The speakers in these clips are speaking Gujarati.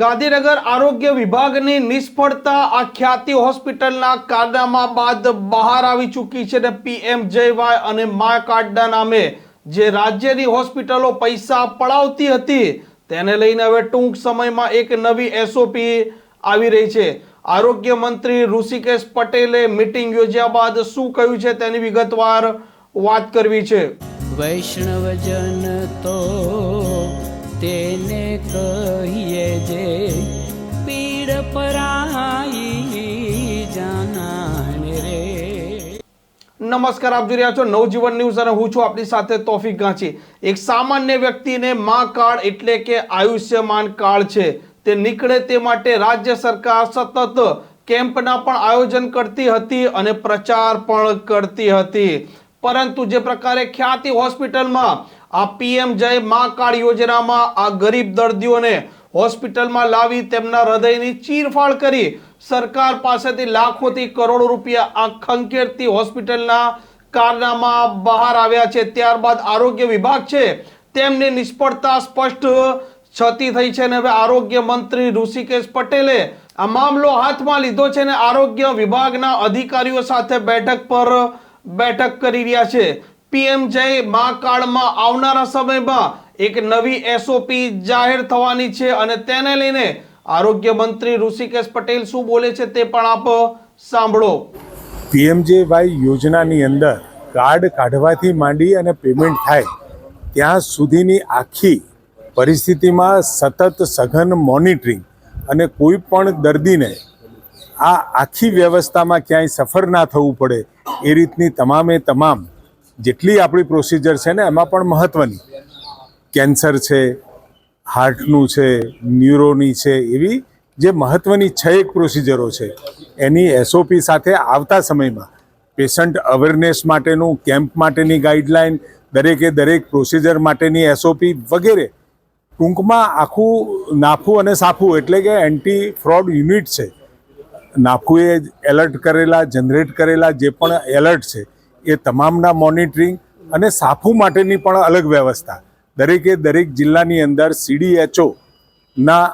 ગાંધીનગર આરોગ્ય વિભાગની નિષ્ફળતા આ ખ્યાતિ હોસ્પિટલના કારનામા બાદ બહાર આવી ચૂકી છે ને પીએમ જયવાય અને મા કાર્ડના નામે. જે રાજ્યની હોસ્પિટલો પૈસા પડાવતી હતી, તેને લઈને હવે ટૂંક સમયમાં એક નવી એસઓપી આવી રહી છે. આરોગ્ય મંત્રી ઋષિકેશ પટેલે મીટિંગ યોજ્યા બાદ શું કહ્યું છે તેની વિગતવાર વાત કરવી છે. વૈષ્ણવજન તો તેને કહીએ નમસ્કાર, આપ જોઈ રહ્યા છો નવજીવન ન્યૂઝ અને હું છું આપની સાથે તોફિક ગાંચી. એક સામાન્ય વ્યક્તિને મા કાર્ડ એટલે કે આયુષ્યમાન કાર્ડ છે. તે નીકળે તે માટે રાજ્ય સરકાર સતત કેમ્પના પણ આયોજન કરતી હતી અને પ્રચાર પણ કરતી હતી. પરંતુ જે પ્રકારે ખ્યાતિ હોસ્પિટલમાં આ પીએમ જય મા કાર્ડ યોજનામાં આ ગરીબ દર્દીઓને હોસ્પિટલમાં લાવી તેમના હૃદયની ચીરફાડ કરી સરકાર પાસેથી લાખોથી કરોડો રૂપિયા આ ખંખેરતી હોસ્પિટલના કારનામા બહાર આવ્યા છે. ત્યારબાદ આરોગ્ય વિભાગ છે, તેમની નિષ્ફળતા સ્પષ્ટ છતી થઈ છે અને હવે આરોગ્ય મંત્રી ઋષિકેશ પટેલે આ મામલો હાથમાં લીધો છે અને આરોગ્ય વિભાગના અધિકારીઓ સાથે બેઠક પર બેઠક કરી રહ્યા છે. પીએમ જય મા કાર્ડમાં આવનારા સમયમાં એક નવી એસઓપી જાહેર થવાની છે અને તેને લઈને આરોગ્ય મંત્રી ઋષિકેશ પટેલ શું બોલે છે તે પણ આપ સાંભળો. પીએમજેવાય યોજનાની અંદર કાર્ડ કાઢવાથી માંડી અને પેમેન્ટ થાય, ત્યાં સુધીની આખી પરિસ્થિતિમાં સતત સઘન મોનિટરિંગ અને કોઈ પણ દર્દીને આ આખી વ્યવસ્થામાં ક્યાંય સફર ના થવું પડે, એ રીતની તમામે તમામ જેટલી આપણી પ્રોસિજર છે ને, એમાં પણ મહત્ત્વની કેન્સર છે હાર્ટનું છે, ન્યુરોની છે, એવી જે મહત્ત્વની છ એક પ્રોસિજરો છે, એની એસઓપી સાથે આવતા સમયમાં પેશન્ટ અવેરનેસ માટેનું કેમ્પ માટેની ગાઈડલાઇન દરેકે દરેક પ્રોસિજર માટેની એસઓપી વગેરે. ટૂંકમાં આખું નાફું અને સાફું એટલે કે એન્ટી ફ્રોડ યુનિટ છે નાફુએ એલર્ટ કરેલા જનરેટ કરેલા જે પણ એલર્ટ છે, એ તમામના મોનિટરિંગ અને સાફુ માટેની પણ અલગ વ્યવસ્થા. દરેકે દરેક જિલ્લાની અંદર સીડીએચઓ ના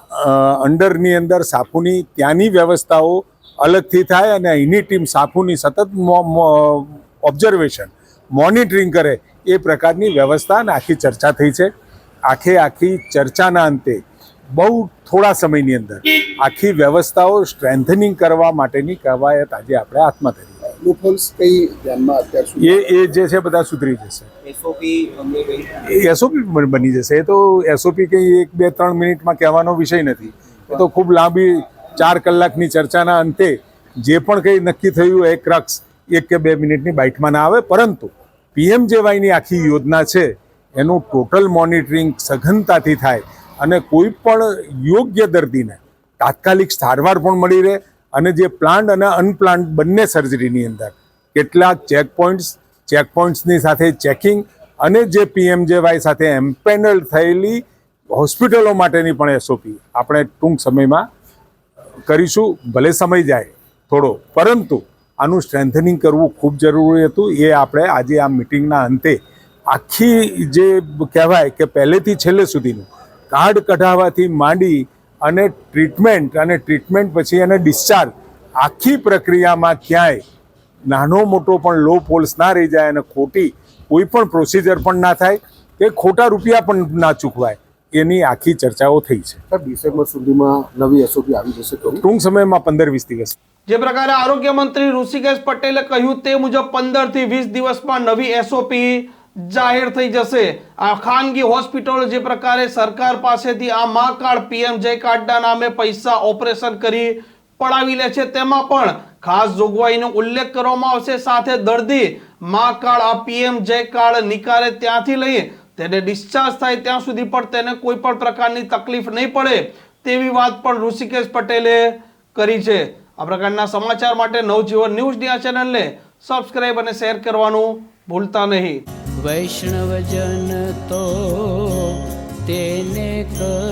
અંડરની અંદર સાફુની ત્યાંની વ્યવસ્થાઓ અલગથી થાય અને અહીંની ટીમ સાફુની સતત ઓબ્ઝર્વેશન મોનિટરિંગ કરે એ પ્રકારની વ્યવસ્થા અને આખી ચર્ચા થઈ છે. આખે આખી ચર્ચાના અંતે બહુ થોડા સમયની અંદર આખી વ્યવસ્થાઓ સ્ટ્રેન્થનિંગ કરવા માટેની કવાયત આજે આપણે હાથમાં ધરી લૂપહોલ્સ કઈ ધ્યાનમાં અત્યાર સુધી એ એ જે છે બધા સુધરી જશે. એસઓપી એસઓપી બની જશે. એ તો એસઓપી કંઈ એક બે ત્રણ મિનિટમાં કહેવાનો વિષય નથી. એ તો ખૂબ લાંબી ચાર કલાકની ચર્ચાના અંતે જે પણ કંઈ નક્કી થયું એક રક્ષ એક કે બે મિનિટની બાઇટમાં ના આવે. પરંતુ પીએમજેવાયની આખી યોજના છે એનું ટોટલ મોનિટરિંગ સઘનતાથી થાય અને કોઈ પણ યોગ્ય દર્દીને તાત્કાલિક સારવાર પણ મળી રહે અને જે પ્લાન્ટ અને અનપ્લાન્ટ બંને સર્જરીની અંદર કેટલાક ચેક પોઈન્ટ્સ ચેક પોઈન્ટ્સની સાથે ચેકિંગ અને જે પીએમજેવાય સાથે એમ્પેનલ થયેલી હોસ્પિટલો માટેની પણ એસઓપી આપણે ટૂંક સમયમાં કરીશું. ભલે સમય જાય થોડો, પરંતુ આનું સ્ટ્રેન્થનિંગ કરવું ખૂબ જરૂરી હતું. એ આપણે આજે આ મિટિંગના અંતે આખી જે કહેવાય કે પહેલેથી છેલ્લે સુધીનું કાર્ડ કઢાવવાથી માંડી અને ટ્રીટમેન્ટ અને ટ્રીટમેન્ટ પછી એને ડિસ્ચાર્જ. આખી પ્રક્રિયામાં ક્યાંય નાનો મોટો પણ લો પોલ્સ ના રહી જાય અને ખોટી કોઈ પણ પ્રોસિજર પણ ના થાય કે ખોટા રૂપિયા પણ ના ચૂકવાય. એની આખી ચર્ચાઓ થઈ છે. ડિસેમ્બર સુધીમાં નવી એસઓપી આવી જશે ટૂંક સમયમાં પંદર વીસ દિવસ. જે પ્રકારે આરોગ્ય મંત્રી ઋષિકેશ પટેલે કહ્યું તે મુજબ પંદરથી વીસ દિવસમાં નવી એસઓપી જાહેર થઈ જશે. આ ખાનગી હોસ્પિટલો જે પ્રકારે સરકાર પાસેથી આ મા કાર્ડ પીએમ જય કાર્ડના નામે પૈસા ઓપરેશન કરી પડાવી લે છે, તેમાં પણ ખાસ જોગવાઈનો ઉલ્લેખ કરવામાં આવશે. સાથે દર્દી મા કાર્ડ આ પીએમ જય કાર્ડ નિકાલે ત્યાંથી લઈ તેને ડિસ્ચાર્જ થાય ત્યાં સુધી પણ તેને કોઈ પણ પ્રકારની તકલીફ નહીં પડે તેવી વાત પણ ઋષિકેશ પટેલે કરી છે. આ પ્રકારના સમાચાર માટે નવજીવન ન્યૂઝની આ ચેનલને સબસ્ક્રાઇબ અને શેર કરવાનું ભૂલતા નહીં. વૈષ્ણવજન તો તેને કહીએ